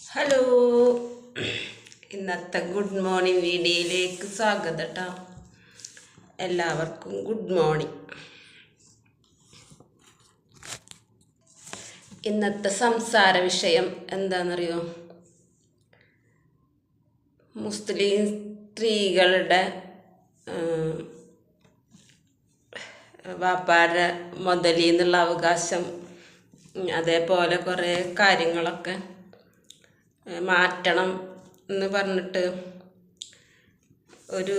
Hello. ഇന്നത്തെ good morning വീഡിയോയിലേക്ക് സ്വാഗതം കേട്ടോ എല്ലാവർക്കും ഗുഡ് മോർണിംഗ്. ഇന്നത്തെ സംസാര വിഷയം എന്താണെന്നറിയോ മുസ്ലിം സ്ത്രീകളുടെ വ്യാപാര മുതലിൽ നിന്നുള്ള അവകാശം അതേപോലെ കുറേ കാര്യങ്ങളൊക്കെ മാറ്റണം എന്ന് പറഞ്ഞിട്ട് ഒരു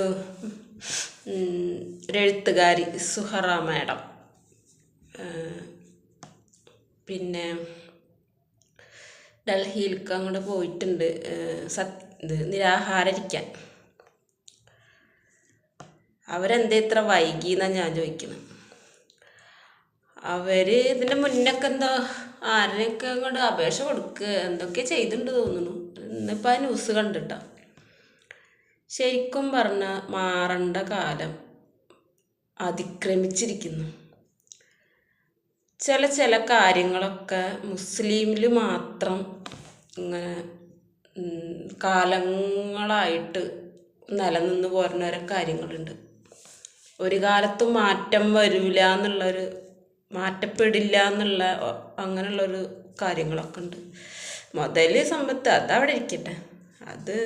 എഴുത്തുകാരി സുഹറ മാഡം. പിന്നെ ഡൽഹിയിലേക്ക് അങ്ങോട്ട് പോയിട്ടുണ്ട്. സത് ഇത് നിരാഹാരിക്കാൻ അവരെന്തേ ഇത്ര വൈകി എന്നാണ് ഞാൻ ചോദിക്കുന്നത് അവർ ഇതിന്റെ മുന്നൊക്കെ എന്തോ ആരെയൊക്കെ അങ്ങോട്ട് അപേക്ഷ കൊടുക്കുക എന്തൊക്കെ ചെയ്തിട്ടുണ്ട് തോന്നുന്നു. ഇന്നിപ്പോൾ ആ ന്യൂസ് കണ്ടിട്ടാ. ശരിക്കും പറഞ്ഞ മാറണ്ട കാലം അതിക്രമിച്ചിരിക്കുന്നു. ചില ചില കാര്യങ്ങളൊക്കെ മുസ്ലിമിൽ മാത്രം ഇങ്ങനെ കാലങ്ങളായിട്ട് നിലനിന്ന് പോരുന്ന ഓരോ കാര്യങ്ങളുണ്ട്. ഒരു കാലത്തും മാറ്റം വരില്ല എന്നുള്ളൊരു മാറ്റപ്പെടില്ല എന്നുള്ള അങ്ങനെയുള്ളൊരു കാര്യങ്ങളൊക്കെ ഉണ്ട്. മുതൽ സമ്പത്ത് അതവിടെ ഇരിക്കട്ടെ. അത്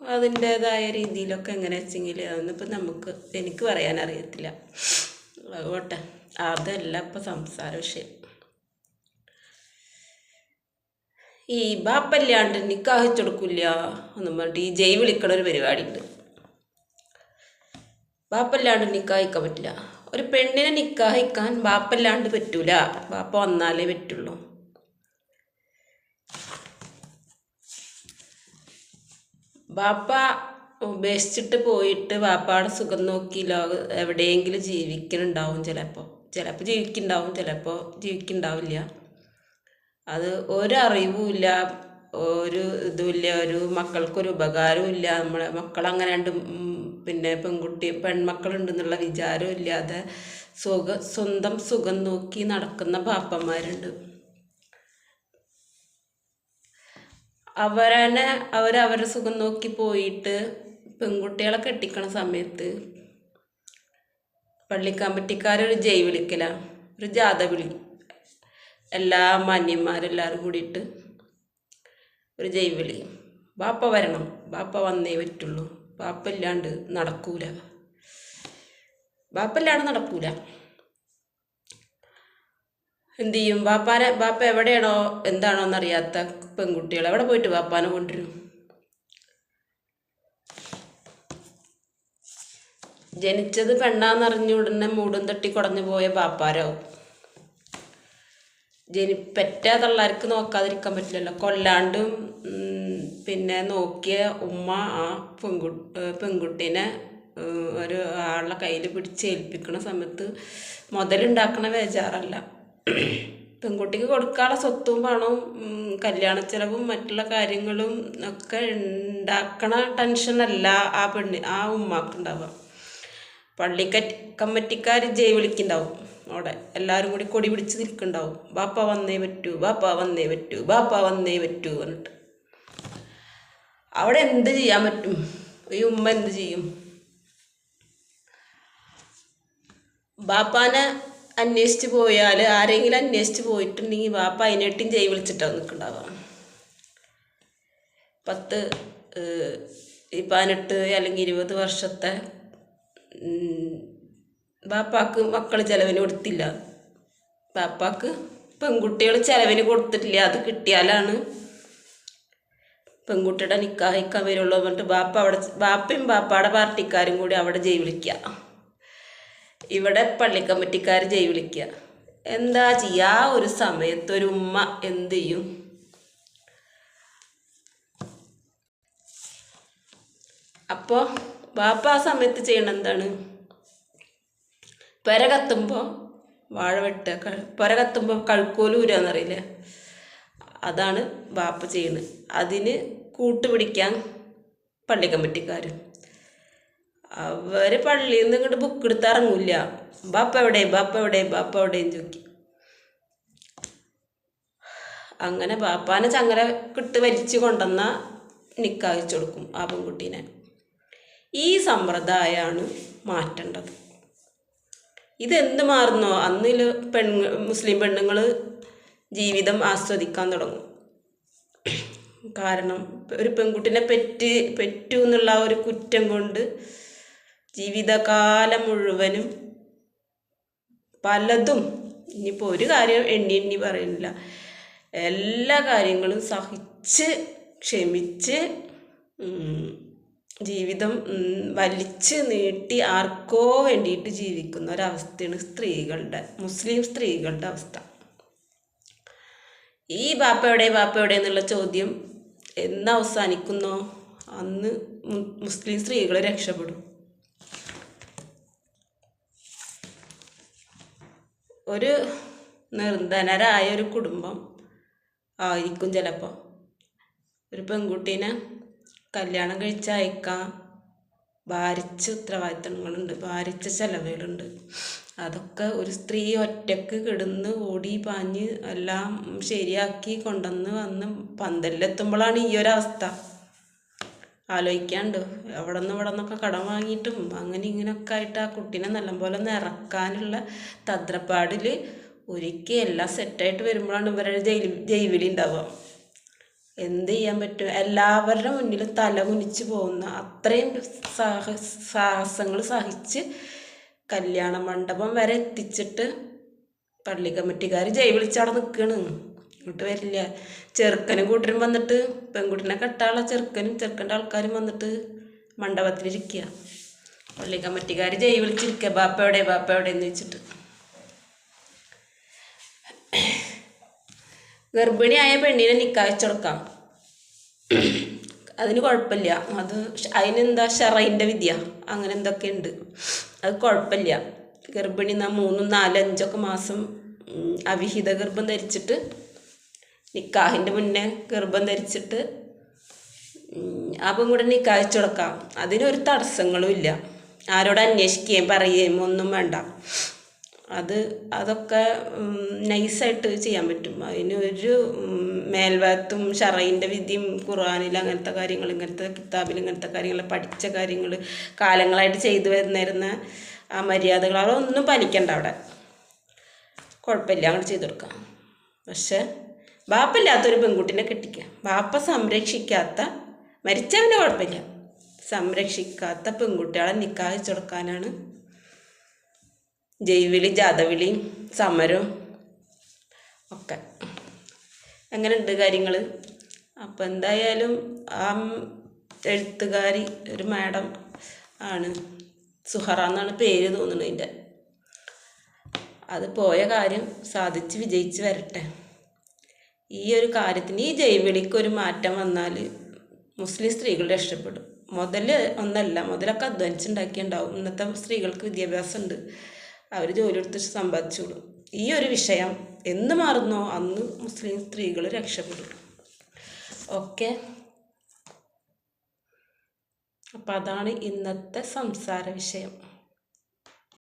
അതിന്റേതായ രീതിയിലൊക്കെ എങ്ങനെ വെച്ചെങ്കിൽ അതൊന്നിപ്പോൾ നമുക്ക് എനിക്ക് പറയാൻ അറിയത്തില്ല. അതുകൊട്ടെ അതല്ല ഇപ്പം സംസാര വിഷയം. ഈ ബാപ്പല്ലാണ്ട് നിക്കാഹ് വെച്ച് കൊടുക്കില്ല എന്നും പറഞ്ഞിട്ട് ഈ ജയ് വിളിക്കണ ഒരു പരിപാടി ഉണ്ട് ബാപ്പല്ലാണ്ട് നിക്കാഹിക്കാൻ പറ്റില്ല. ഒരു പെണ്ണിനെ നിക്കാഹിക്കാൻ ബാപ്പല്ലാണ്ട് പറ്റൂല. ബാപ്പ വന്നാലേ പറ്റുള്ളൂ. ബാപ്പ ഉപേക്ഷിച്ചിട്ട് പോയിട്ട് ബാപ്പാടെ സുഖം നോക്കി ലോക എവിടെയെങ്കിലും ജീവിക്കുന്നുണ്ടാവും ചിലപ്പോൾ ചിലപ്പോൾ ജീവിക്കുന്നുണ്ടാവും ചിലപ്പോൾ ജീവിക്കുന്നുണ്ടാവില്ല അത് ഒരറിവുമില്ല ഒരു ഇതുമില്ല ഒരു മക്കൾക്കൊരു ഉപകാരവും ഇല്ല നമ്മളെ മക്കളങ്ങനെ രണ്ട് പിന്നെ പെൺകുട്ടി പെൺമക്കളുണ്ടെന്നുള്ള വിചാരം ഇല്ലാതെ സുഖ സ്വന്തം സുഖം നോക്കി നടക്കുന്ന പാപ്പന്മാരുണ്ട്. അവരനെ അവരവരുടെ സുഖം നോക്കി പോയിട്ട് പെൺകുട്ടികളെ കെട്ടിക്കണ സമയത്ത് പള്ളിക്കമ്പറ്റിക്കാരൊരു ജയ് വിളിക്കല ഒരു ജാഥ വിളി എല്ലാ മാന്യന്മാരെല്ലാവരും കൂടിയിട്ട് ഒരു ജൈവിളി വിളി. ബാപ്പ വരണം ബാപ്പ വന്നേ പറ്റുള്ളൂ. ബാപ്പ ഇല്ലാണ്ട് നടക്കൂല. ബാപ്പല്ലാണ്ട് നടക്കൂല. എന്ത് ചെയ്യും ബാപ്പാനെ ബാപ്പ എവിടെയാണോ എന്താണോ എന്നറിയാത്ത പെൺകുട്ടികൾ എവിടെ പോയിട്ട് ബാപ്പാനെ കൊണ്ടുവരും? ജനിച്ചത് പെണ്ണാന്നറിഞ്ഞ ഉടനെ മൂടും തട്ടി കുടഞ്ഞു പോയ ബാപ്പാരാവും ജനി പെറ്റ തള്ളാർക്ക് നോക്കാതിരിക്കാൻ പറ്റില്ലല്ലോ. കൊല്ലാണ്ടും പിന്നെ നോക്കിയ ഉമ്മ ആ പെൺകു പെൺകുട്ടീനെ ഒരു ആളുടെ കയ്യിൽ പിടിച്ച് ഏൽപ്പിക്കണ സമയത്ത് മുതലുണ്ടാക്കണ വേജാറല്ല പെൺകുട്ടിക്ക് കൊടുക്കാനുള്ള സ്വത്തും പണവും കല്യാണ ചെലവും മറ്റുള്ള കാര്യങ്ങളും ഒക്കെ ഉണ്ടാക്കണ ടെൻഷനല്ല ആ പെണ്ണി ആ ഉമ്മാക്കുണ്ടാവുക. പള്ളിക്കറ്റ് കമ്മിറ്റിക്കാർ ജയ് വിളിക്കുന്നുണ്ടാവും അവിടെ എല്ലാവരും കൂടി കൊടി പിടിച്ച് നിൽക്കുന്നുണ്ടാവും. ബാപ്പ വന്നേ പറ്റൂ ബാപ്പ വന്നേ പറ്റൂ ബാപ്പ വന്നേ പറ്റൂ എന്നിട്ട് അവിടെ എന്ത് ചെയ്യാൻ പറ്റും? ഈ ഉമ്മ എന്ത് ചെയ്യും? ബാപ്പാനെ അന്വേഷിച്ച് പോയാൽ ആരെങ്കിലും അന്വേഷിച്ച് പോയിട്ടുണ്ടെങ്കിൽ ബാപ്പ അതിനെട്ടും ചെയ് വിളിച്ചിട്ടാണ് നിൽക്കുന്നുണ്ടാവുക. പത്ത് പതിനെട്ട് അല്ലെങ്കിൽ ഇരുപത് വർഷത്തെ ബാപ്പാക്ക് മക്കൾ ചിലവിന് കൊടുത്തില്ല. ബാപ്പാക്ക് പെൺകുട്ടികൾ ചിലവിന് കൊടുത്തിട്ടില്ല. അത് കിട്ടിയാലാണ് പെൺകുട്ടിയുടെ നിക്കാഹിക്കാൻ വരുള്ളൂ പറഞ്ഞിട്ട് ബാപ്പ അവിടെ ബാപ്പയും ബാപ്പയുടെ പാർട്ടിക്കാരും കൂടി അവിടെ ജയ് വിളിക്കുക ഇവിടെ പള്ളി കമ്മിറ്റിക്കാർ ജയ് വിളിക്കുക എന്താ ചെയ്യുക ആ ഒരു സമയത്ത് ഒരു ഉമ്മ എന്ത് ചെയ്യും? അപ്പോൾ ബാപ്പ ആ സമയത്ത് ചെയ്യണം എന്താണ്? പെര കത്തുമ്പോൾ വാഴ വെട്ടുക ക- അതാണ് ബാപ്പ ചെയ്യുന്നത്. അതിന് കൂട്ടുപിടിക്കാൻ പള്ളി കമ്മിറ്റിക്കാർ. അവർ പള്ളിയിൽ നിന്ന് ഇങ്ങോട്ട് ബുക്ക് എടുത്ത് ബാപ്പ എവിടെ? ബാപ്പ എവിടെ? ബാപ്പ എവിടെയും ചോദിക്കും. അങ്ങനെ ബാപ്പാനെ ചങ്ങല കിട്ട് വലിച്ചു കൊണ്ടുവന്ന നിക്കാഹിച്ചു കൊടുക്കും ആ പെൺകുട്ടീനെ. ഈ സമ്പ്രദായമാണ് മാറ്റേണ്ടത്. ഇതെന്ത് മാറുന്നോ അന്നിൽ പെൺ മുസ്ലിം പെണ്ണുങ്ങൾ ജീവിതം ആസ്വദിക്കാൻ തുടങ്ങും. കാരണം ഒരു പെൺകുട്ടിനെ പെറ്റ് പെറ്റു എന്നുള്ള ഒരു കുറ്റം കൊണ്ട് ജീവിതകാലം മുഴുവനും പലതും ഇനിയിപ്പോൾ ഒരു കാര്യം എണ്ണി എണ്ണി പറയുന്നില്ല. എല്ലാ കാര്യങ്ങളും സഹിച്ച് ക്ഷമിച്ച് ജീവിതം വലിച്ച് നീട്ടി ആർക്കോ വേണ്ടിയിട്ട് ജീവിക്കുന്ന ഒരവസ്ഥയാണ് സ്ത്രീകളുടെ മുസ്ലിം സ്ത്രീകളുടെ അവസ്ഥ. ഈ ബാപ്പ എവിടെ ബാപ്പ എവിടെ എന്നുള്ള ചോദ്യം എന്ന് അവസാനിക്കുന്നോ. അന്ന് മുസ്ലിം സ്ത്രീകൾ രക്ഷപ്പെടും. ഒരു നിർധനരായ ഒരു കുടുംബം ആയിരിക്കും ചിലപ്പോൾ. ഒരു പെൺകുട്ടീനെ കല്യാണം കഴിച്ച അയക്കാം ഭാരിച്ച ഉത്തരവാദിത്തങ്ങളുണ്ട്. ഭാരിച്ച ചെലവുകളുണ്ട്. അതൊക്കെ ഒരു സ്ത്രീ ഒറ്റയ്ക്ക് കിടന്ന് ഓടി പാഞ്ഞ് എല്ലാം ശരിയാക്കി കൊണ്ടുവന്ന് വന്ന് പന്തലിലെത്തുമ്പോഴാണ് ഈ ഒരവസ്ഥ ആലോചിക്കാണ്ട് അവിടെ നിന്ന് ഇവിടെ നിന്നൊക്കെ കടം വാങ്ങിയിട്ടും അങ്ങനെ ഇങ്ങനെയൊക്കെ ആയിട്ട് ആ കുട്ടീനെ നല്ലപോലെ നിറക്കാനുള്ള ഇറക്കാനുള്ള തത്രപ്പാടിൽ ഒരിക്കൽ എല്ലാം സെറ്റായിട്ട് വരുമ്പോഴാണ് ഇവരുടെ ജയിൽ ജൈവിലി ഉണ്ടാവുക. എന്ത് ചെയ്യാൻ പറ്റും? എല്ലാവരുടെ മുന്നിലും തല കുനിച്ച് പോകുന്ന അത്രയും സാഹ സാഹസങ്ങൾ സഹിച്ച് കല്യാണ മണ്ഡപം വരെ എത്തിച്ചിട്ട് പള്ളി കമ്മിറ്റിക്കാർ ജയ് വിളിച്ചവിടെ നിൽക്കണ് ഇങ്ങോട്ട് വരില്ല. ചെറുക്കനും കൂട്ടരും വന്നിട്ട് പെൺകുട്ടിനെ കെട്ടാനുള്ള ചെറുക്കനും ചെറുക്കന്റെ ആൾക്കാരും വന്നിട്ട് മണ്ഡപത്തിലിരിക്കുക പള്ളി കമ്മിറ്റിക്കാർ ജയ് വിളിച്ചിരിക്കുക ബാപ്പ എവിടെ? ബാപ്പ എവിടെ എന്ന് വെച്ചിട്ട് ഗർഭിണിയായ പെണ്ണിനെ നിക്കാഹിച്ചെടുക്കാം അതിന് കുഴപ്പമില്ല. അത് അതിനെന്താ ഷെറൈന്റെ വിദ്യ? അങ്ങനെ എന്തൊക്കെ ഉണ്ട് അത് കുഴപ്പമില്ല. ഗർഭിണി നാ മൂന്നും നാലും അഞ്ചൊക്കെ മാസം അവിഹിത ഗർഭം ധരിച്ചിട്ട് നിക്കാഹിന്റെ മുന്നേ ഗർഭം ധരിച്ചിട്ട് അപ്പം കൂടെ നിക്കാഹിച്ചു കൊടുക്കാം. അതിനൊരു തടസ്സങ്ങളും ഇല്ല. ആരോട് അന്വേഷിക്കുകയും പറയുകയും ഒന്നും വേണ്ട. അത് അതൊക്കെ നൈസായിട്ട് ചെയ്യാൻ പറ്റും. അതിന് ഒരു മേൽവാത്തും ഷറയിന്റെ വിധിയും ഖുർആാനിൽ അങ്ങനത്തെ കാര്യങ്ങൾ ഇങ്ങനത്തെ കിതാബിൽ ഇങ്ങനത്തെ കാര്യങ്ങൾ പഠിച്ച കാര്യങ്ങൾ കാലങ്ങളായിട്ട് ചെയ്തു വരുന്നിരുന്ന ആ മര്യാദകൾ അതൊന്നും പാലിക്കണ്ട അവിടെ. കുഴപ്പമില്ല അങ്ങോട്ട് ചെയ്തു കൊടുക്കാം. പക്ഷെ ബാപ്പയില്ലാത്തൊരു പെൺകുട്ടിനെ കെട്ടിക്കുക. ബാപ്പ സംരക്ഷിക്കാത്ത മരിച്ചവന് കുഴപ്പമില്ല. സംരക്ഷിക്കാത്ത പെൺകുട്ടികളെ നിക്കാഹിച്ചു കൊടുക്കാനാണ് ജൈവിളി ജാതവിളിയും സമരവും ഒക്കെ. അങ്ങനെയുണ്ട് കാര്യങ്ങൾ അപ്പോൾ എന്തായാലും ആ എഴുത്തുകാരി ഒരു മാഡം ആണ്. സുഹറ എന്നാണ് പേര് തോന്നുന്നത് അതിന്റെ. അത് പോയ കാര്യം സാധിച്ച് വിജയിച്ച് വരട്ടെ. ഈ ഒരു കാര്യത്തിന് ഈ ജൈവിളിക്ക് ഒരു മാറ്റം വന്നാൽ മുസ്ലിം സ്ത്രീകൾ രക്ഷപ്പെടും. മുതൽ ഒന്നല്ല മുതലൊക്കെ അധ്വാനിച്ചുണ്ടാക്കിയുണ്ടാവും ഇന്നത്തെ സ്ത്രീകൾക്ക് വിദ്യാഭ്യാസം ഉണ്ട് അവർ ജോലി എടുത്ത് സമ്പാദിച്ചോളും. ഈ ഒരു വിഷയം എന്ന് മാറുന്നോ അന്ന് മുസ്ലിം സ്ത്രീകൾ രക്ഷപ്പെടും. ഓക്കെ? അപ്പം അതാണ് ഇന്നത്തെ സംസാര വിഷയം.